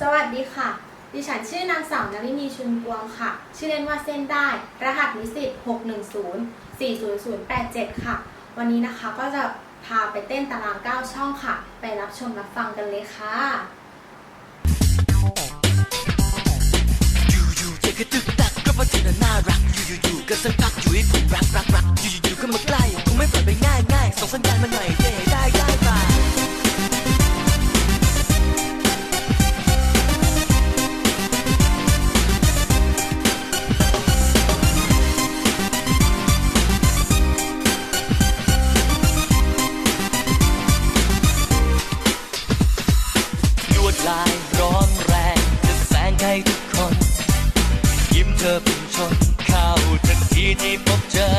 สวัสดีค่ะ ดิฉันชื่อนางสาวนรินีชุนกวงค่ะ ชื่อเล่นว่าเส้นได้ รหัสนิสิต610 40087 ค่ะ วันนี้นะคะก็จะพาไปเต้นตาราง 9 ช่องค่ะ ไปรับชมรับฟังกันเลยค่ะ ลายร้อนแรงจะแสงให้ทุกคน ยิ้มเธอเป็นชนเข้าทันทีที่พบเจอ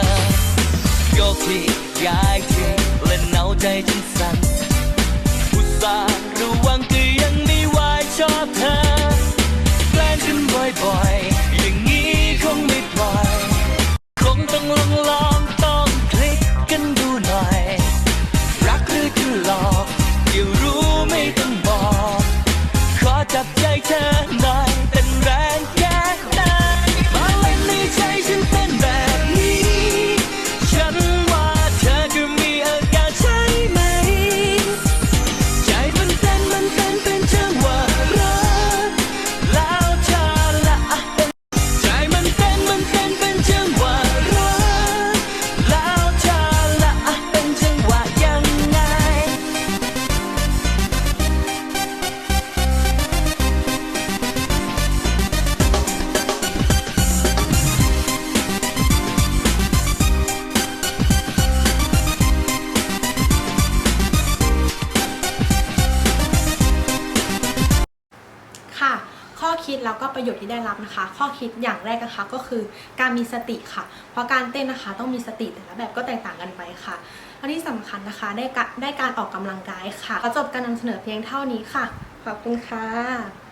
โยกที่ย้ายที่แล่นเอาใจจนสั่นอุตส่าห์ระวังก็ยั ใคิดแล้วก็ประโยชน์ที่ได้รับนะคะ ข้อคิดอย่างแรกนะคะก็คือการมีสติค่ะ เพราะการเต้นนะคะต้องมีสติแต่ละแบบก็แตกต่างกันไปค่ะอันที่สำคัญนะคะได้กะได้การออกกำลังกายค่ะขอจบการนำเสนอเพียงเท่านี้ค่ะ ขอบคุณค่ะ